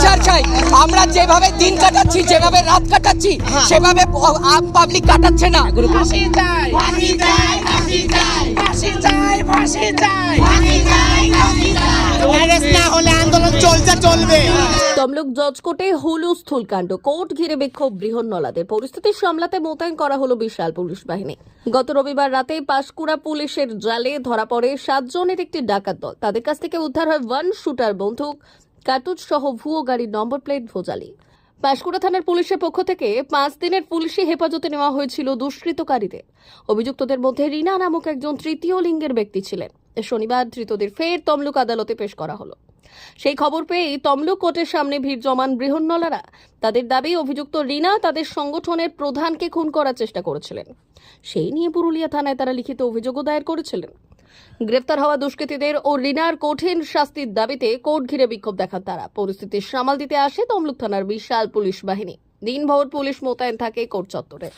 বিচার চাই। আমরা যেভাবে দিন কাটাচ্ছি যেভাবে রাত কাটাচ্ছি সেভাবে পাবলিক কাটাচ্ছে না। ফাঁসি চাই ফাঁসি চাই ফাঁসি চাই। ফাঁসি চাই ফাঁসি চাই। ফাঁসি চাই ফাঁসি চাই। না হলে আন্দোলন চলছে চলবে। তমলুক জজ কোর্টে হুলুস্থুল কাণ্ড। কোর্ট ঘিরে বিক্ষোভ বৃহন্নলাদের। পরিস্থিতি সামলাতে মোতায়েন করা হলো বিশাল পুলিশ বাহিনী। গত রবিবার রাতে পাঁশকুড়া পুলিশের জালে ধরা পড়ে সাতজনের একটি ডাকাত দল। তাদের কাছ থেকে উদ্ধার হয় ওয়ান শুটার বন্দুক। কার্তুজ সহ ভুয়ো গাড়ির নম্বর প্লেট ভোজালি। পাঁশকুড়া থানার পুলিশের পক্ষ থেকে পাঁচ দিনের পুলিশি হেফাজতে নেওয়া হয়েছিল দুষ্কৃতকারীদের। অভিযুক্তদের মধ্যে রিনা নামক একজন তৃতীয় লিঙ্গের ব্যক্তি ছিলেন। শনিবার ধৃতদের ফের তমলুক আদালতে পেশ করা হলো। সেই খবর পেয়েই তমলুক কোর্টের সামনে ভিড় জমান বৃহন্নলারা। তাদের দাবি, অভিযুক্ত রিনা তাদের সংগঠনের প্রধানকে খুন করার চেষ্টা করেছিলেন। সেই নিয়ে পুরুলিয়া থানায় তারা লিখিত অভিযোগও দায়ের করেছিলেন। গ্রেফতার হওয়া দুষ্কৃতীদের ও রিনার কঠিন শাস্তির দাবিতে কোর্ট ঘিরে বিক্ষোভ দেখান তারা। পরিস্থিতি সামাল দিতে আসে তমলুক থানার বিশাল পুলিশ বাহিনী। দিনভর পুলিশ মোতায়েন থাকে কোর্ট চত্বরে।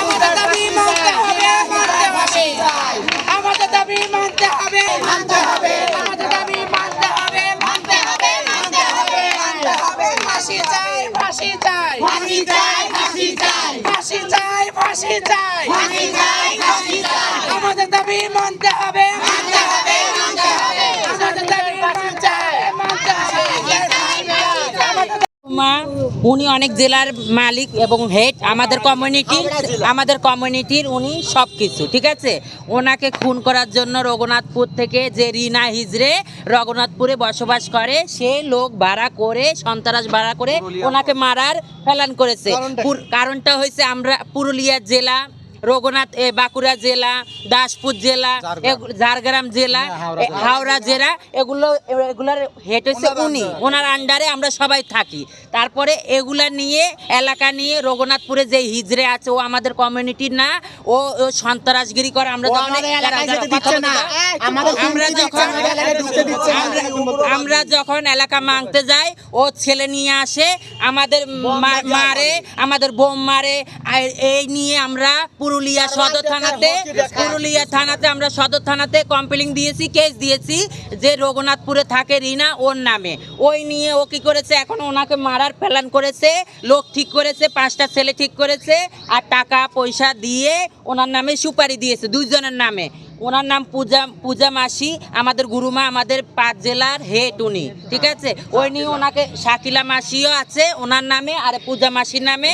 আমাদের দাবি মানতে হবে মানতে হবে। আমাদের দাবি মানতে হবে মানতে হবে। আমাদের দাবি মানতে হবে মানতে হবে মানতে হবে। মানতে হবে ফাঁসি চাই ফাঁসি চাই। ফাঁসি চাই ফাঁসি চাই। ফাঁসি চাই ফাঁসি চাই। ফাঁসি চাই ফাঁসি চাই। আমাদের দাবি মানতে হবে। মানতে হবে মানতে হবে। আমাদের দাবি মানতে হবে। মানতে হবে মা উনি অনেক জেলার মালিক এবং হেড আমাদের কমিউনিটির আমাদের কমিউনিটির উনি সব কিছু ঠিক আছে? ওনাকে খুন করার জন্য রঘুনাথপুর থেকে যে রিনা হিজড়ে রঘুনাথপুরে বসবাস করে সে লোক ভাড়া করে সন্ত্রাস ভাড়া করে ওনাকে মারার ফেলান করেছে। কারণটা হয়েছে আমরা পুরুলিয়া জেলা রঘুনাথ বাঁকুড়া জেলা দাসপুর জেলা ঝাড়গ্রাম। জেলা হাওড়া জেলা। এগুলো এগুলার হেড হচ্ছে উনি। ওনার আন্ডারে আমরা সবাই থাকি। তারপরে এগুলা নিয়ে এলাকা নিয়ে রঘুনাথপুরে যে হিজড়ে আছে ও আমাদের কমিউনিটির না ও সন্ত্রাসগিরি করে। আমরা আমরা যখন এলাকা মাংতে যাই ও ছেলে নিয়ে আসে আমাদের মারে আমাদের বোম মারে এই নিয়ে আমরা পুরুলিয়া সদর থানাতে, পুরুলিয়া থানাতে আমরা সদর থানাতে কমপ্লেন দিয়েছি কেস দিয়েছি যে রঘুনাথপুরে থাকে রিনা ওর নামে। ওই নিয়ে ও কি করেছে, এখন ওনাকে মারার প্ল্যান করেছে, লোক ঠিক করেছে, পাঁচটা ছেলে ঠিক করেছে, আর টাকা পয়সা দিয়ে ওনার নামে সুপারি দিয়েছে দুজনের নামে। ওনার নাম পূজা পূজা মাসি আমাদের গুরুমা আমাদের পাঁচ জেলার হেড উনি ঠিক আছে? ওই নিয়ে ওনাকে শাকিলা মাসিও আছে ওনার নামে আর পূজা মাসির নামে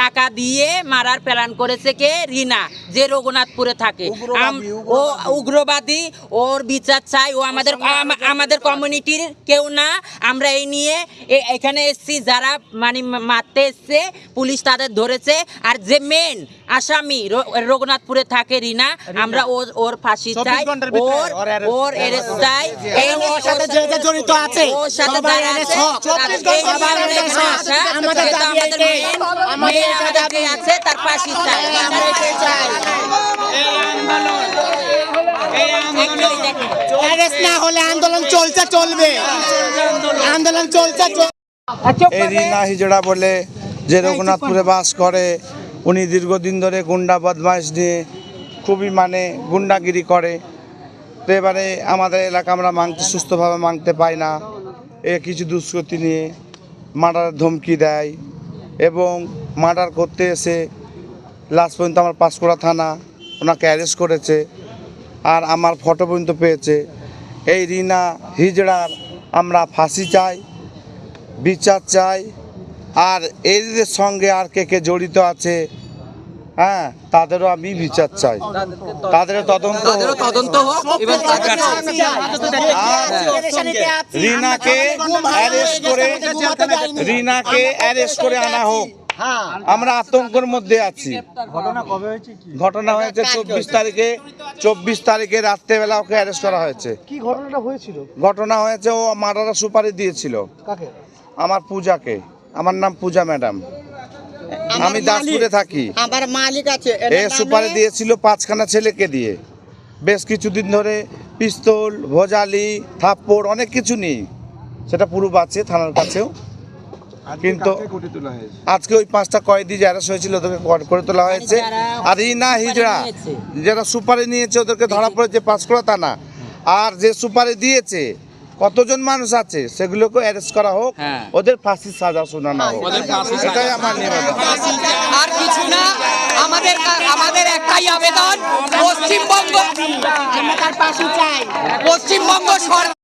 টাকা দিয়ে মারার প্ল্যান করেছে কে? রিনা যে রঘুনাথপুরে থাকে। ও উগ্রবাদী। ওর বিচার চাই। ও আমাদের আমাদের কমিউনিটির কেউ না। আমরা এই নিয়ে এখানে এসছি যারা মানে মারতে এসছে পুলিশ তাদের ধরেছে। আর যে মেন আসামি রঘুনাথপুরে থাকে রিনা আমরা ওর ওর ফাঁসি চাই ওর ওর এরেস্ট চাই এই ওর সাথে যে যে জড়িত আছে, ওর সাথে যারা আছে, সবার। আশা, আমাদের দাবি এটাই। main- আমাদের দাবি। আছে। তার ফাঁসি চাই আমরা এটাই চাই। অ্যারেস্ট না হলে আন্দোলন চলছে চলবে। আন্দোলন চলছে চলবে। এই রিনা হিজড়া বলে যে রঘুনাথপুরে বাস করে উনি দীর্ঘদিন ধরে গুন্ডা বদমাইশ নিয়ে খুবই মানে গুন্ডাগিরি করে। তো এবারে আমাদের এলাকা আমরা মাংতে সুস্থভাবে মাংতে পাই না। এ কিছু দুষ্কৃতি নিয়ে মার্ডারের ধমকি দেয় এবং মার্ডার করতে এসে লাস্ট পর্যন্ত আমার পাঁশকুড়া থানা ওনাকে অ্যারেস্ট করেছে আর আমার ফটো পর্যন্ত পেয়েছে। এই রিনা হিজড়ার আমরা ফাঁসি চাই, বিচার চাই আর এদের সঙ্গে আর কে কে জড়িত আছে হ্যাঁ তাদেরও আমি বিচার চাই। তাদেরও তদন্ত তদন্ত আর রিনাকে অ্যারেস্ট করে রিনাকে অ্যারেস্ট করে আনা হোক। আমরা আতঙ্কের মধ্যে আছি। ঘটনা হয়েছে চব্বিশ তারিখে চব্বিশ তারিখে রাত্রেবেলা ওকে অ্যারেস্ট করা হয়েছে। কি ঘটনাটা হয়েছিল? ঘটনা হয়েছে ও মার্ডারের সুপারি দিয়েছিল। আমার পূজাকে। আমার নাম পূজা ম্যাডাম। আমি দাসপুরে থাকি। আমার মালিক আছে এ সুপারি দিয়েছিল পাঁচখানা ছেলেকে দিয়ে। বেশ কিছুদিন ধরে পিস্তল ভোজালি থাপ্পড় অনেক কিছু নেই। সেটা পুরো আছে থানার কাছেও। কিন্তু আজকে ওই পাঁচটা কয়েদি যারা হয়েছিল ওদেরকে কর- করে তোলা হয়েছে। আর ইনা হিজড়া যারা সুপারি নিয়েছে ওদেরকে ধরা পড়েছে পাঁচকুড়া থানা আর যে সুপারি দিয়েছে কতজন মানুষ আছে সেগুলোকে অ্যারেস্ট করা হোক হ্যাঁ। ওদের ফাঁসি সাজা শোনানো হোক। এটাই আমার নিবেদন আর কিছু না আমাদের আমাদের একটাই আবেদন পশ্চিমবঙ্গ পশ্চিমবঙ্গ সরকার